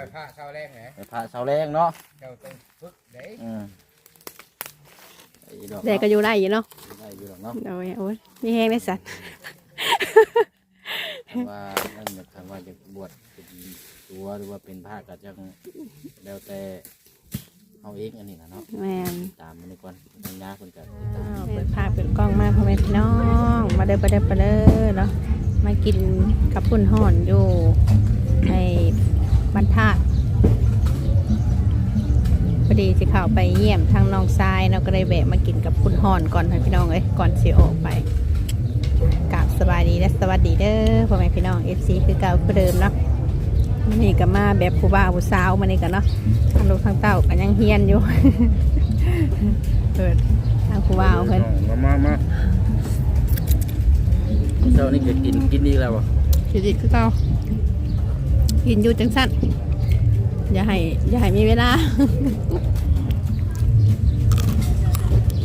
ไปพระเช้าแรงไงไปพระเสาแรงเนาะเจ้าต้องฝึกเด้อืมไอ้ดอกเด็กก็อยู่ได้อยู่เนาะได้อยู่ดอกเนาะ โอ้ยโอ้ยมีแห้งได้สัตว์ คำว่านั่นเนี่ยคำว่าจะบวชเป็นตัวหรือว่าเป็นพระก็จังแล้วแต่เอาเองอันนี้นะเนาะแม่นตามมันนี่ก่อนทางยาคนกันเปิดภาพเปิดกล้องมาพ่อแม่พี่น้อง มาเด้อมาเด้อมาเด้อเนาะ มากินกับปุ่นห่อนอยู่ใน บรรทัดพอดีสิเข้าไปเยี่ยมทางน้องทรายเนาะก็เลยแวะมากินกับปุ่นห่อนก่อนค่ะพี่น้องเอ้ยก่อนสิออกไปกราบสบายดีและสวัสดีเด้อพ่อแม่พี่น้อง FC คือเก่าคือเดิมเนาะมื้อนี่ก็มาแบบผู้บ่าวผู้สาวมานี่กันเนาะทางลูกทางเต้าก็ยังเฮียนอยู่เปิดทางผู้บ่าวเพิ่นมามามาเจ้านี่ก็กินกินดีแล้วบ่ชีวิตคือเก่า กินอยู่จังสั้นอย่าให้อย่าให้มีเวลา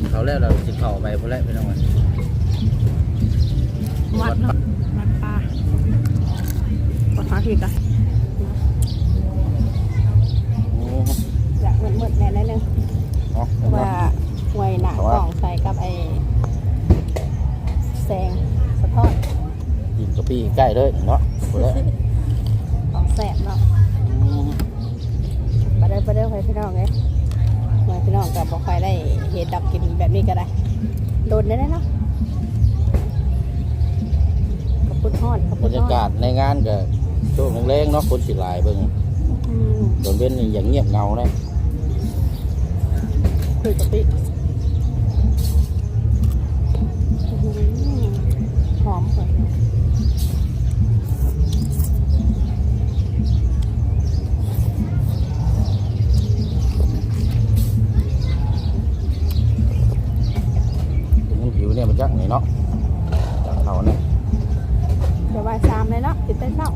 เขาแล้วเราสิเข้าไปพุ่นแหละพี่น้องเอ้ยวัดเนาะวัดป่าวัดพระทีกันโอ้อยากมืดๆแน่นิดนึงเนาะเพราะว่าหวยหนากล่องใส่กับไอ้แสงสะท้อนกินกะปิใกล้เลยเนาะพุ่นแหละของ แสบเนาะอืมไปเด้อไปเด้อไปพี่น้องเลยหวยพี่น้องกับบอกใครได้เห็ดดับกินแบบนี้ก็ได้ โดนได้เนาะขอบคุณทอดขอบบคุรณรทยาอดกาศในงานก็ช่วงแรงๆเนาะคนสิหลายเบิ่งอืมโดนเว้นนี่อย่างเงียบเงาเลยคือกะปิ จักนี่เนาะจักเขาเนี่ยเดี๋ยวบ่ายสามเลยเนาะติดเต้นเนาะ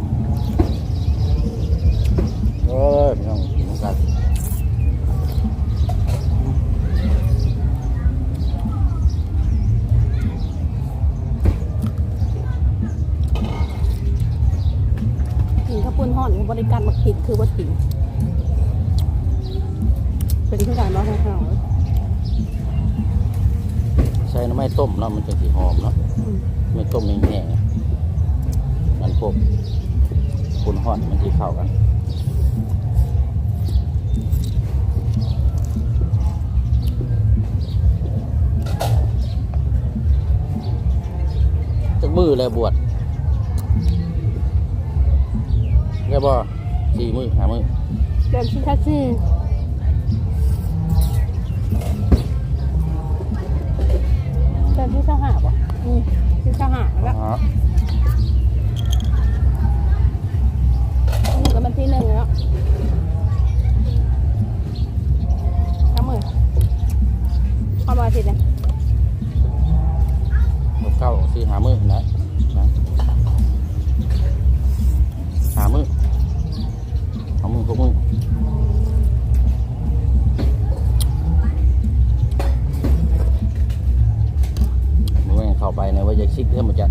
โอ้ยพี่น้องกินกันกินข้าวปุ้นห่อนกับบริการมักผิดคือว่าถิงเป็นที่การบ้านของเรา ใส่น้ำไม่ต้มเนาะมันจะสีหอมเนาะอืมไม่ต้มแห้งๆมันพวกคุณห่อนมันที่เข้ากันจักมือเลยบวชได้บ่สี่มือหามือเดินที่ ที่เดินที่สหาบ่อืมที่สหาแล้ว อ๋อ นี่ก็มันที่หนึ่งแล้วทำมือเข้ามาทีเนี่ย ลูกเก้าสี่หามือนะนะหามือเอามือพวกมือมือแม่งเข้าไปในว่าจะชิกเท่ามันจะ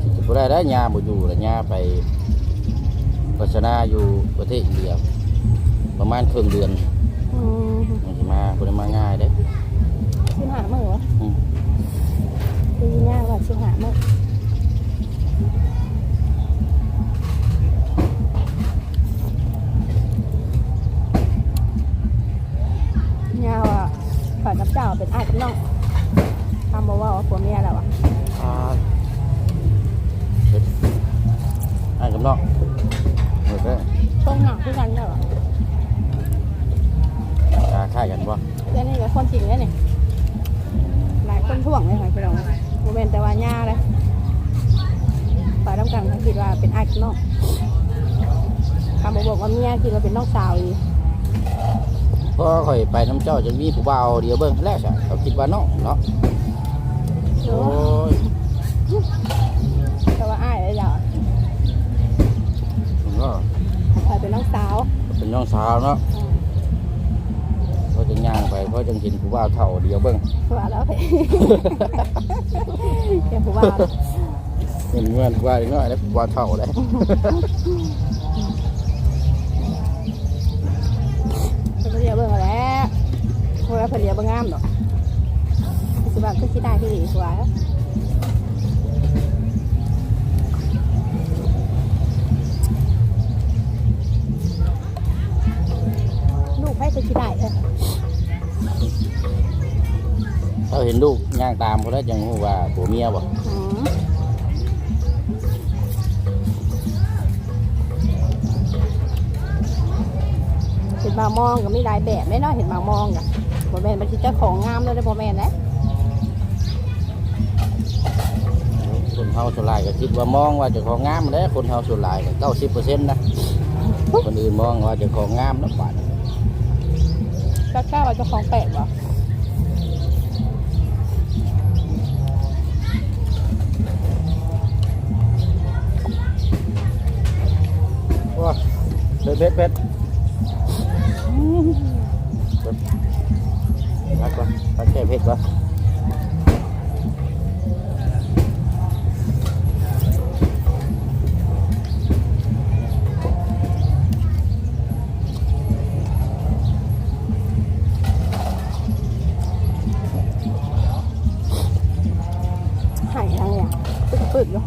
ชิกจะบ่ได้ได้ยาบ่อยู่แล้วยาไปโฆษณาอยู่ประเทศอินเดียประมาณครึ่งเดือน อืม มันสิมาบ่ได้มาง่ายเด้ ชิมหามือวะ อืม ดีง่ายว่าชิมหามือง่ายว่าฝ่ายกับเจ้าเป็นอาจน้องทำมาว่าว่าผัวเมียแล้วอะ อ่าเฮ็ดให้กับน้องหมดแล้ว ช่วงหนักที่กันแล้วอะ ตาค่ายกันบ่ เรื่องนี้กับคนจริงเลยนี่หลายคนท่วงเลยค่ะพี่น้องโมเมนแต่ว่าย่าเลยฝ่ายน้ำกันเขาคิดว่าเป็นอาจน้องคำบอกว่าเมียคิดว่าเป็นน้องสาวอีก พอข่อยไปน้ำเจ้าจะมีผู้ บ่าวเดียวเบิ่งแล้วใช่เขาคิดว่าน้องเนาะโอ้ยแต่ว่าอ้ายเลยจ้ะผมก็ฝ่ายเป็นน้องสาวเป็นน้องสาวเนาะพอจะย่างไปพอจะเห็นผู้บ่าวเท่าเดียวเบิ่งว่าแล้วเดี๋ยวผู้บ่าวเห็นเงื่อนผู้บ่าวน้อยแล้วผู้บ่าวเท่าเลย เพิ่นเลี้ยงบ่งามดอกสิว่าก็สิได้ที่ดีกว่าลูกไผก็สิได้เด้อเขาเห็นลูกย่างตามเขาแล้วจังรู้ว่าผัวเมียบ่อืมเห็นบางมองก็มีหลายแบบแน่เนอนเห็นบางมองกะ บ่แม่นมันสิเจ้าของงามเลยเด้อบ่แม่นนะคนเฮาส่วนหลายก็คิดว่ามองว่าเจะของงามแล้วคนเฮาส่วนหลายก็เก้าสิบเปอร์เซ็นต์นะคนอื่นมองว่าเจะของงามแล้วบาดกล้าว่าเจ้าของแปลกบ่ว้าเผ็ดเผ็ด เผ็ดพักก่อนพักแก้เผ็ดก่อนหายทางเนี่ยปึ๊ดๆอยู่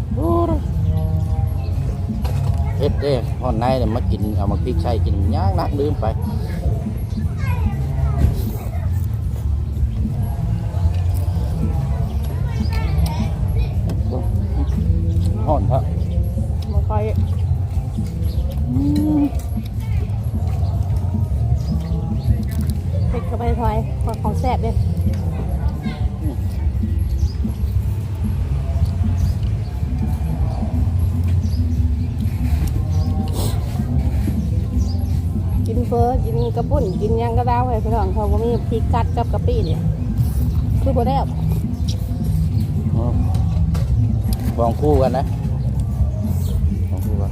เผ็ดเด้ห่อนในเนี่ยมากินเอามาพริกใส่กินย่างนักลืมไป พี่น้องเขาบ่มีพริกกัดกับกะปิเนี่ยคือบ่ได้เอาอืมลองคู่กันนะลองคู่กัน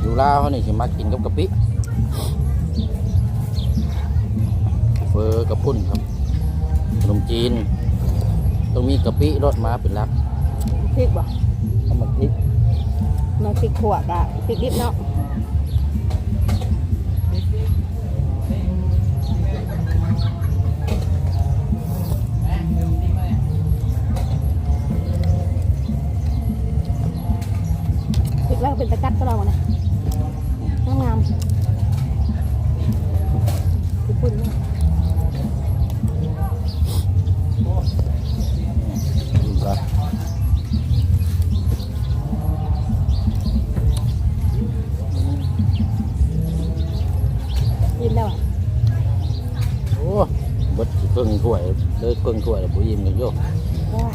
อยู่ลาวเขานี่สิมากินกับกะปิเฟอกระปุ่นครับขนมจีนต้องมีกะปิรสมาเป็นหลักพริกบ่เอามาพริกมันพริกขวดอะพริกดิบเนาะ เป็นตะกัดก็เราอะนะงามงามญี่ปุ่นเนี่ยกินก่อนยิ้มแล้วอะโอ้เบดสิเครื่องถ้วยเลยเครื่องถ้วยแล้วปุ๋ยยิ้มกันโยโอ้ย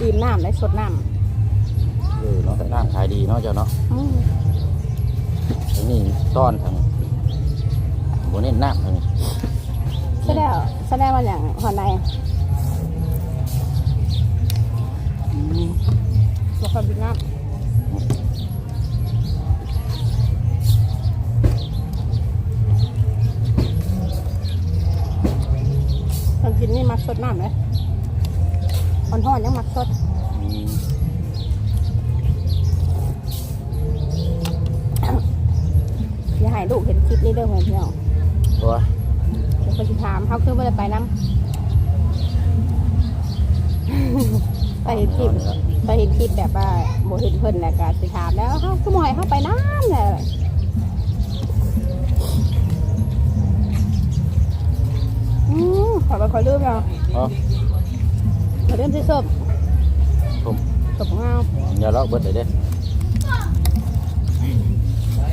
อิ่มน้ำได้สดน้เออเนาะแต่น้ำขายดีเนาะเจ้าเนาะำอืมทางนี้ต้อนทางบนนี้น้ำทางนี้แสดงแสดงว่าอย่างหอนในบอกความจริงน้ำตอนกินนี่มักสดน้ำเลยอ่อนๆยังมักสด ให้ลูกเห็นคลิปนี้เด้อเพื่อนพี่น้องตัวเดี๋ยวคนจะถามเขาคือว่าจะไปน้ำ ไปเห็นคลิปไปเห็นคลิปแบบว่าโมเห็นเพิ่นแหละก็สิถามแล้วเขาคือหมอยเขาไปน้ำเลยอืมขอไปขอลืมเนาะเนาะขอลืมสิศพผมศพของเราอย่าเลาะเบิดเลยเด้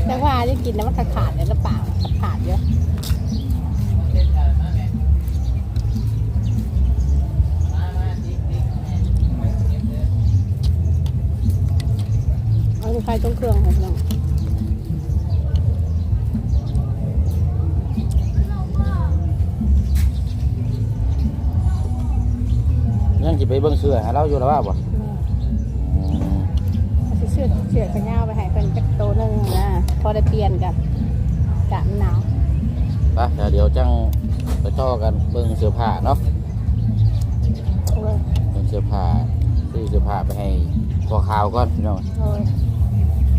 แต่ว่าจะกินแล้วมันขาดขาดเลยหรือเปล่าขาดขาดเยอะเอาใครต้องเครื่องค่ะพี่น้องยังจะไปเบิ่งเสื้อหาเราอยู่แล้วว่าบ่อืมเอาเสื้อเสื้อกันยาวไปให้ เป็นจักโตหนึงนะพอได้เปลี่ยนกันกะมันหนาวไปเดี๋ยวเดี๋ยวจังไปต่อกันเบิ่งเสื้อผ้าเนาะโอ้ยเบิ่งเสื้อผ้าซื้อเสื้อผ้าไปให้พอข่าวก่อนพี่น้องโอ้ย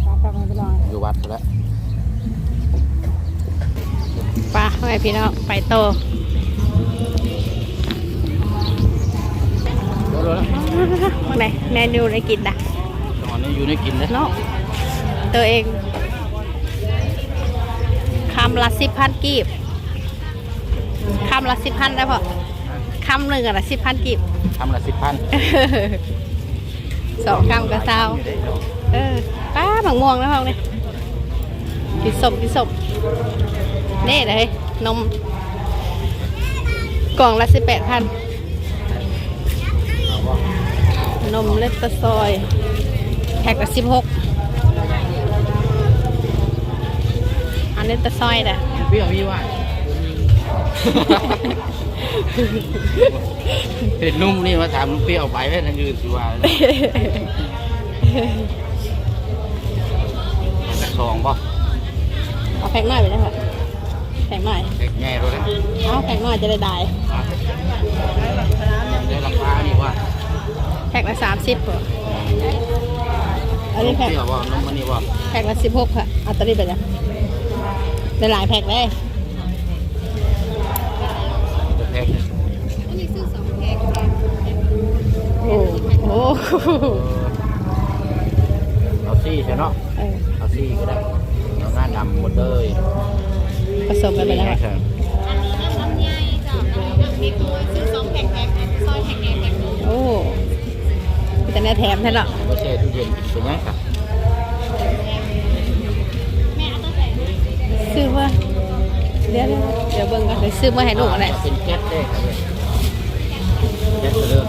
มาฟังกันไปหน่อยอยู่วัดไปแล้วปลาไปไงพี่น้องไปโตโดนแล้วมื่อไหนแมนูได้กินนะตอนนี้อยู่ในกินเลยเนาะ ตัวเองคำละสิบพันกีบคำละสิบพันได้พอคำหนึ่งอะละสิบพันกีบทำละสิบพันสองคำกับเศร้าเออป้าบังม่วงแล้วพ่อเนี่ยกินสมกินสมนี่เลยนม กล่องละสิบแปดพันนมเล็กตะซอยแพ็คละสิบหก อันนี้ตะซอยน่ะเปรี้ยวมีว่าเห็นนุ่มนี่มาถามลุงเปรี้ยวไปไว้ทางอื่นสิว่าแต่สองป่ะเอาแพ็คหน่อยไปได้ค่ะแพ็คหน่อยเด็กแง่รู้เลยเอาแพ็คหน่อยจะได้ได้ได้ราคานี่ว่าแพ็คละสามสิบเหรออันนี้เปแพ็ครี้ยวว่านุ่มมันนี่ว่าแพ็คละสิบหกค่ะเอาตัวนี้ไปเลย ได้หลายแพ็คเลยแพ็คโอ้โหเอาซี่ใช่เนาะเออเอาซี่ก็ได้เอางานดำหมดเลยผสมกันไปแล้วใช่โอ้แต่แน่แถมแท้หรอไม่ใช่ตู้เย็นเป็นยังค่ะ ซื้อมาเดี๋ยวเดี๋ยวเบิ่งกันเดี๋ยวซื้อมาให้ลูกอะไรเป็นแก๊สได้ครับแก๊สเริ่ม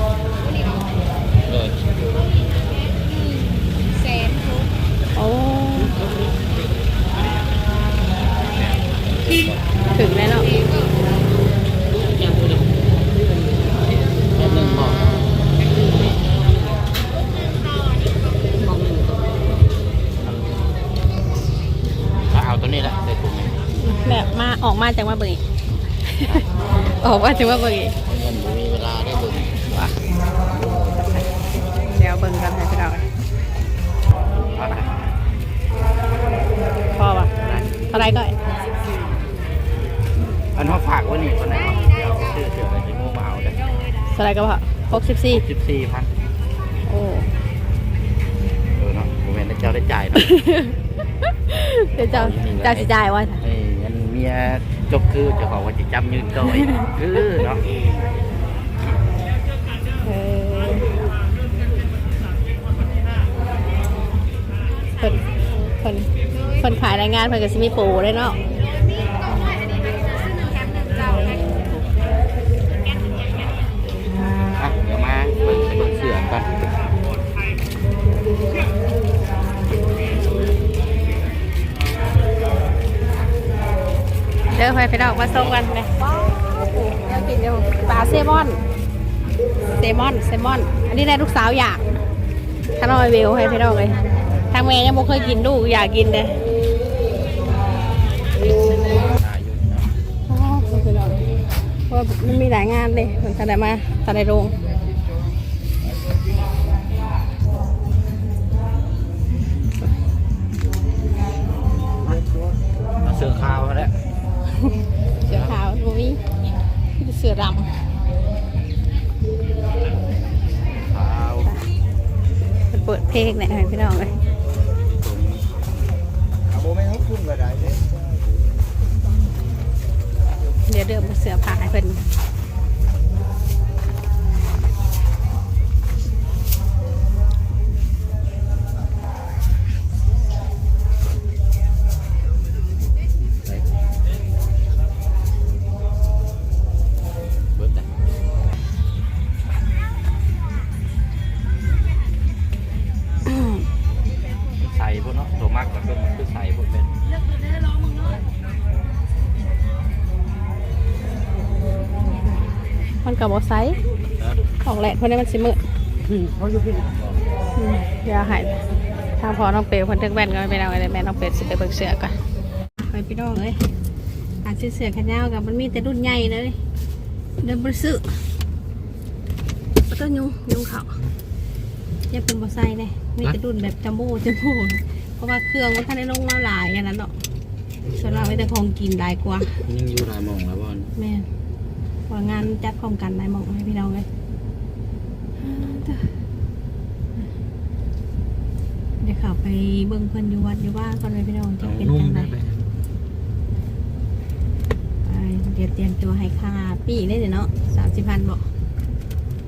เลยโอ้ถึงแล้วเนาะแก๊สหนึ่งพอเอาตัวนี้แหละ แบบมาออกมาจากว่าเบิ่งอีกออกมาจากว่าเบิ่งอีกเงินมีเวลาได้เบิ่งว่าเดี๋ยวเบิ่งกันให้พี่เราพอป่ะเท่าไหรก็อันเขาฝากไว้นี่คนไหนเดี๋ยวชื่อเสืออะไรที่โมมาเอาเลยเท่าไหรก็พอหกสิบสี่สิบสี่พันโอ้เออเนาะผมเห็นเจ้าได้จ่ายเนาะเดี๋ยวเจ้าเจ้าสิจ่ายว่าเอ้ยยันเมียจบคือเจะของว่าจะจำยืนต่อยคือเนาะเออเพิ่นเพิ่นเพิ่นขายรายงานเพิ่นก็สิมีโปรได้เนาะอะเดี๋ยวมาเบิ่งเบิ่งเสือก่อน เด้อไปไปดอกมาส่งกันเลยว้าวเดี๋ยวกินเดี๋ยวปลาเซลมอนเซลมอนเซลมอน อันนี้ได้ลูกสาวอยากถ้าน้อยเวลให้พี่น้องเลยทางแม่ยังบ่เคยกินลูกอยากกินเลยอายุเนาะอ๋อพี่น้องเพราะว่ามันมีหลายงานเลยมันทนายมาทนายโรง เสือดขาวำมันเปิดเพลงเนี่ยให้พี่น้องเลยเอาโบไม่ต้องคุ้มก็ได้เด้เดี๋ยวเดิมเสือผ้าให้เพิ่น บบอไซส์เนาะของแหลกเพิ่นได้มันสิมืดเขาอยู่พี่อืมเดี๋ยวใหายทางพอน้องเปลวเพิ่นถึงแว่นก็ไม่เป็นเอาอะไรแม่น้องเปลวสิไปเบิกเสือก่อนไปพี่น้องเอ้ยอาซื้อเสือแขนยาวกับมันมีแต่รุ่นใหญ่เลยเดินบริสุทธิ์ต้นยุงยุงเขายังเป็นบอไซส์เลยมีแต่รุ่นแบบจัมโบ้จัมโบ้เพราะว่าเครื่องมันทันได้ลงมาหลายอันนั้นเนาะส่วนมากไม่แต่ของกินหลายกว่ายังอยู่หลายหมองแล้วบ่อนแม่น ว่างานจัดพร้อมกันหลายหมองให้พี่น้องเลยเดี๋ยวเขับไปเบิ่งเพิ่นอยู่วัดอยู่ว่าก่อนเลยพี่น้องจะเอาเป็นนุ่มจังไดได้ไปไปเดี๋ยวเตรียมตัวให้ค่าปีกได้เดี๋ยวเนาะสามสิบพันบอก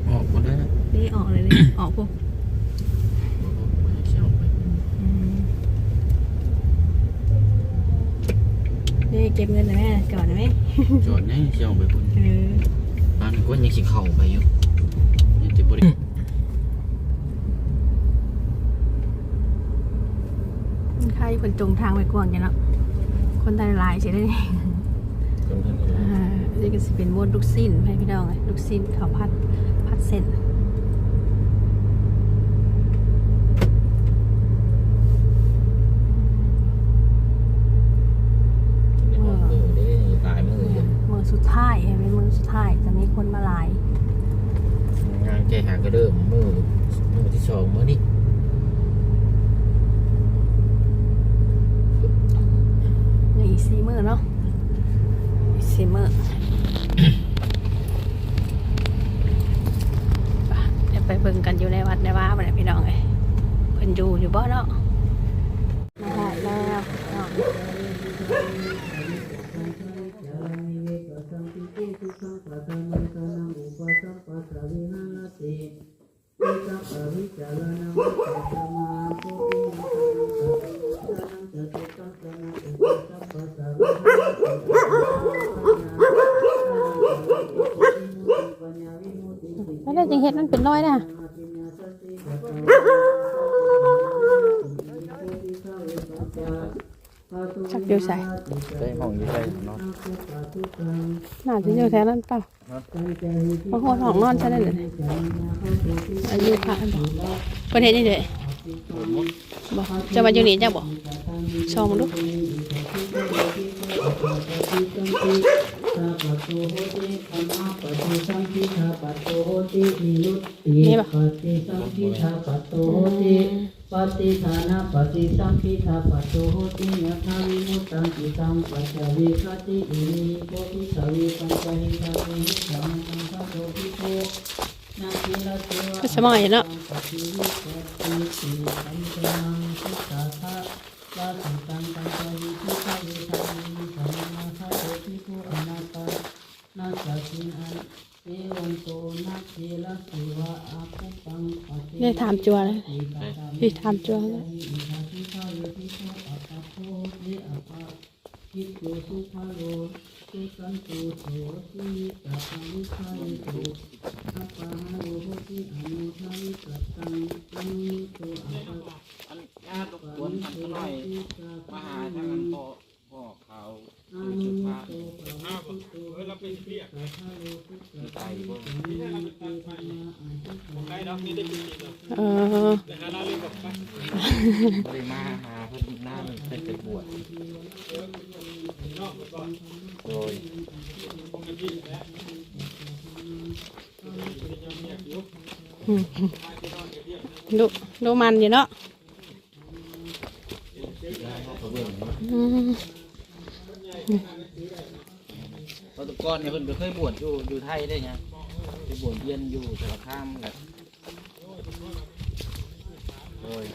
ออกบ่ได้นะได้ออกเลยเลยออกพวก บ่ออกบ่ให้เชี่ยวไป อืม ได้เก็บเงินหน่อยแม่ก่อนนะแม่จอดให้เชี่ยวไปพุ่นเออบ้านก็ยังสิเข้าไปอยู่ยังสิบ่ได้ใครคนจงทางไปกว้างจังเนาะคนไทยหลายใช่ไหมตรงนั้นก็อ่านี่ก็จะเป็นวนลูกสิ้นให้พี่น้องไงลูกสิ้นข้าวผัดผัดเส้นในห้องมือเด้หลายมืออยู่ มือสุดท้ายเห็นไหมมือสุดท้ายจะ มีคนมาหลาย งานแกหากระเดิมมือมือที่สองมือนี่ในอีกซีมือเนาะอีกซีมือไปเดี๋ยวไปเบิ่งกันอยู่ในวัดในว่าบ่ได้พี่น้องเอ้ยเพิ่นอยู่อยู่บ่เนาะ ใส่ห้องอยู่ใช่นาะน่าจะอยู่แถวนั้นเปล่าบางคนห้องนอนใช่ไหมเลยอายุพระอันเทศนี้เลยบอกจะมาอยู่นี่จ้าบอกชมดูนี่ป่ะ ปฏิทาปัตโตโหติปฏิฐาปฏิสัมพิทาปัตโตโหติยะถาวิมุตตังติตังปัจจเวคติอิมิโพธิสวิปัญจหิตาติหิสังสังฆโตภิโกนาคิลเทวะสมัยเนาะปฏิวิปติสิสัมปนังสุตาภะวาสังตังปัญจวิทิสาวิทามิสัมมาคาโตภิโกอนาตานาสัสินัน เอวันโตนาเทละสิวะอาภุปังปฏิได้ถามจัวเลยพี่ถามจัวเลยอันตุโสสิตาปังวิชายโตอัปปะหาโลโหติอนุทาวิกัตตังอนุโตอัปปะอันญาติรบกวนท่านหน่อยมาหาทางอันพ่อพ่อเขา อนุโตปะวะสุ โตเออเราเป็นเพียสัทธาโลสุตตะวิปันนิติธรรมะอาทิตย์ได้ดอกนี้ได้เออบ่ได้มาหาเพิ่นหน้ามันเป็นไปบวชโดยดูดูมันอยู่เนาะ เขาเบิ่งเนาะ อืม เพราะแตะ ก่อนเนี่ยเพิ่นเคยบวชอยู่อยู่ไทยได้ไงไปบวชเรียนอยู่สารคามแหละโดย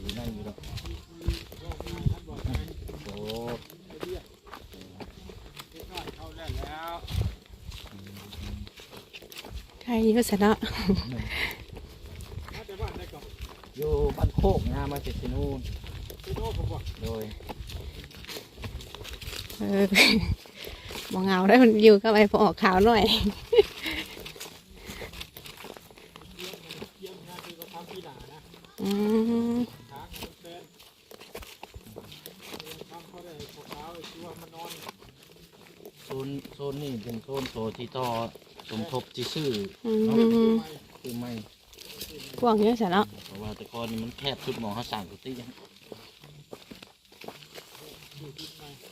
อยู่นั่นอยู่ดอกโอ้ใครอยู่สะเนาะอยู่บ้านโคกนะมาจากที่นู่นโดยเออ มองเงาได้มันอยู่กับไอ้พอออกขาวหน่อยอืมโซนโซนนี่เป็นโซนโซที่ต่อสมทบที่ชื่ออืมคือไม่กว้างเยอะสะเนาะเพราะว่าแต่ก่อนนี่มันแคบสุดหมองเขาสั่งกุฏิอืม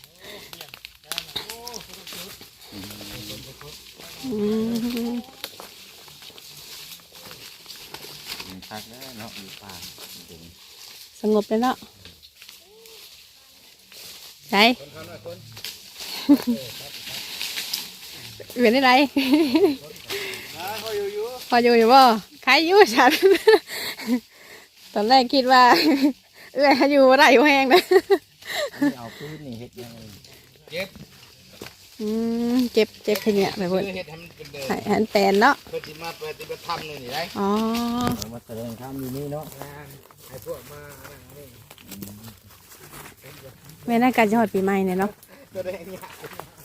งบเลยเนาะใช่คนเขาหน่อยนเป็นอะไรพออยู่อยู่บ่ใครอยู่ฉัน ตอนแรกคิดว่า เอื้ออยู่ไรอยู่แห้งนะเอาพื้นนี่เห็ดยังเจ็บ อืมเจ็บเจ็บขยะไปเพื่เพิ่อนเฮ็ดให้มันเป็นเดินให้หันแปลนเนาะเพื่อที่มาปฏิบัติธรรมนี่นี่ได้อ๋อเอามาแสดงธรรมอยู่นี่เนาะงานให้พวกมาอะไรนี่แม่น่าการจะหอดปีใหม่เนี่ยเนาะก็ได้เนี่ย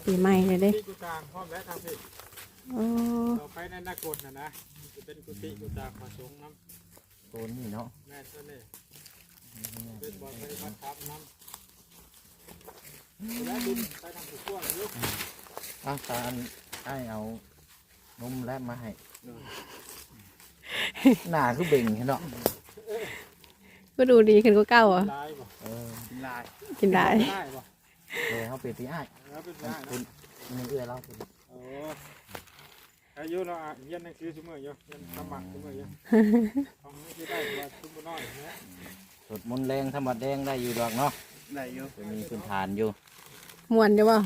ปีใหม่เลยเด้กุฏิกุตางพร้อมแล้วทำสิอ๋อต่อไปในนากดนะนะมันจะเป็นกุฏิกุตางผสมน้โซนนี่เนาะำแม่ตัวนี้เป็นบ่อปฏิบัติธรรมน้ำแล้วดินไปทางสุขวอยู่อ้าวตาอันไอ้เอานมแลบมาให้หน้าคือเบ่งเนาะก็ดูดีขึ้นกว่าเก่าอะลายบ่เออลายกินได้ได้บ่เลยเขาเป็นที่อ้ายแล้วเป็นได้คุนะณนี่เอื้อเราเป็นโอ้อายุเราอะเรียนหนังสือเสมออยู่เรียนสมัครเสมออยู่ของนี้ที่ได้ว่าทุ่มน้อยเนี่ยสดมนต์แรงธรรมดแดงได้อยู่ดอกเนาะได้อยู่จะมีพื้นฐานอยู่ม่วนอยู่บ่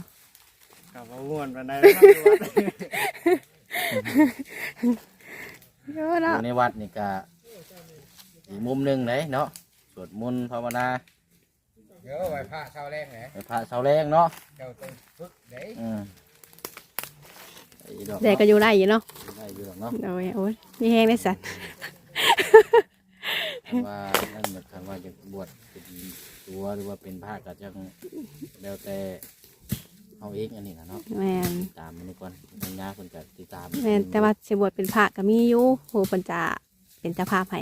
กับว่าม่วนปานใดแล้วนะวัดเยอะอเนาะยู่ในวัดนี่ก็อีกมุมหนึ่งเลยเนาะสวดมนต์ภาวนาเดี๋ยวไหว้พระเช้าแรกไหนไปพระเสาแรงเนาะเจ้าต้องฝึกเด้อืมไอ้ดอกแดกก็อยู่ได้อยู่เนาะได้อยู่ดอกเนาะ โอ้ยโอ้ยมีแห้งได้สัตว์คำว่านั่นหมายความว่าจะบวชเป็นตัวหรือว่าเป็นพระก็จังแล้วแต่ เอาเองอันนี้นะเนาะแม่นตามมันนี่ก่อนทางญาคนจะติดตามแม่นแต่ว่าสิบวชเป็นพระก็มีอยู่โหเพิ่นจะเป็นเจ้าภาพให้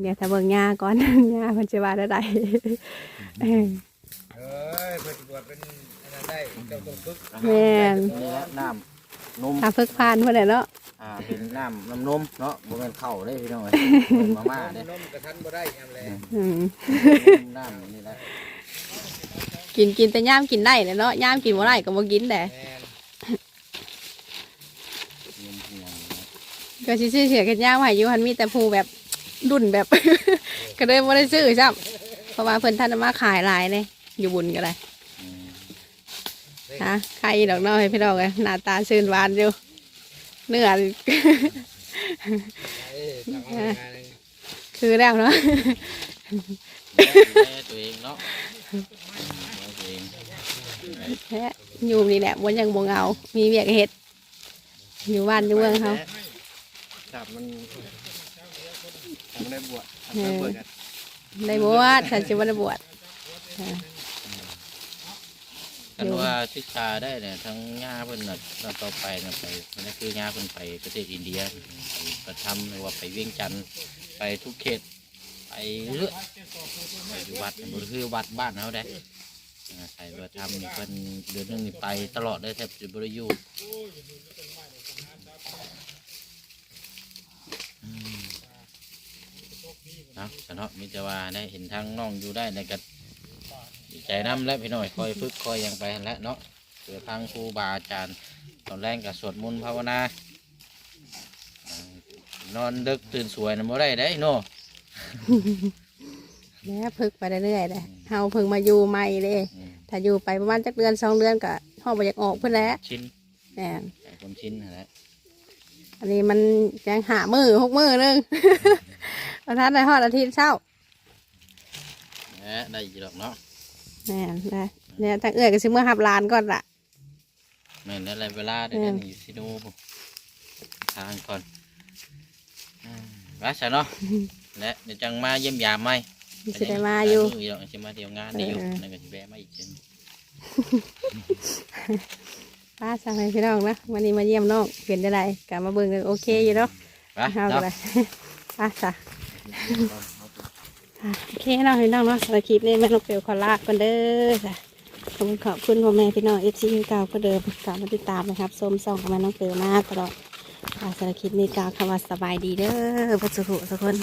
เดี๋ยวถ้าเบิ่งย่าก่อนย่าเพิ่นสิว่าได้ใดเออเอ้ยเพื่อจะบวชเป็นอันนั้นได้เจ้าต้องฝึกแม่นนี่แหละน้ำนมถ้าฝึกผ่านเพิ่นน่ะเนาะอ่าเป็นน้ำน้ำนมเนาะบ่แม่นข้าวเลยพี่น้องเอ้ยมาม่าเด้นมกระทันบ่ได้ยามแลอืมน้ำนี่แหละ กินกินแต่ย่ามกินได้แหละเนาะย่ามกินบ่ได้ก็บ่กินแหละแม่นเงินเพียงนะก็สิซื้อเสือกันย่ามให้อยู่หันมีแต่ผู้แบบรุ่นแบบ ก็เลยบ่ได้ซื้อซ้ำเพราะว่าเพิ่นท่านเอามาขายหลายเลยอยู่บุญก็ได้อืมฮะใครดอกเน้อยพี่น้องเอ้ยหน้าตาซื่นหวานอยู่เนื้อเอ้ยต้องเอางานหนึ่งคือแล้วเนาะดูแลตัวเองเนาะดูแลตัวเอง แท้อยู่นี่แหละบนยังบงเอา มีเวียกเฮ็ด อยู่บ้านอยู่เมืองเขาจับมันทำได้บวชทำได้บวชกันได้บวชฉันจะวันบวชกันว่าศึกษาได้เนี่ยทั้งญาเพิ่นน่ะตอนต่อไปน่ะไปนั่นคือญาเพิ่นไปประเทศอินเดียไปประทำหรือว่าไปเวียงจันทร์ไปทุกเขตไปเรื่อยไปอยู่วัดบ่คือวัดบ้านเขาได้อ่า ใส่ประทำนี่เพิ่นเดือนนึงนี่ไปตลอดเลยแทบจะบ่ได้อยู่อืมเนะแต่เนาะมีแต่ว่าได้เห็นทางน้องอยู่ได้ในกัดีใจน้ำและพี่หน้อยคอยฝึกคอยหยังไปแล้วเนาะเพื่อทางครูบาอาจารย์ตอนแรกกับสวดมนต์ภาวนานอนดึกตื่นสวยนะบ่ได้ได้เนาะ แล้วพึกไปเรื่อยๆเลยเฮาเพิ่งมาอยู่ใหม่เลย อืมถ้าอยู่ไปประมาณจักเดือนสองเดือนก็ห้องบ่อยากออกเพื่อนแหล้วชิ้นแม่นแต่คนชิ้นนั่นแหละอันนี้มันยังหามือหกมือนึง ประทานในหอดอาทิตย์เช้าแหละได้อยี่ดอกเนาะแม่นได้เนี่ยทางเอื้อยก็สิเมื่อหับหลานก่อนละ แม่นอะไรเวลาได้แม่ได้นนี่อยู่ที่ดูทางก่อนอืมว่าซะเนาะ และเดี๋ยวจังมาเยี่ยมยามไหม สิได้มาอยู่อยู่ดอกสิมาเที่ยวงานได้อยู่เออนั่นก็สิแวะมาอีกเช่นป้าสั่งให้พี่น้องนะวันนี้มาเยี่ยมน้องเป็นได้ไรกลับมาเบิ่งกันโอเคอยู่เนาะไปเฮาก็เนาะได้ป้าจ้ะอะโอเคเนาะพี่น้องเนาะสำหรับคลิปนี้แม่ลูกเปียวขอลากันเด้อจ้ะขอบอบคุณขอบคุณพ่อแม่พี่น้องเอฟซีเก่าก็เดิมกลับมาติดตามนะครับส้มส่องกับมาน้องเตอมาตลอดอาสารบคลิปนี้กล่าวคำว่าสบายดีเด้อพัสดุทุกคน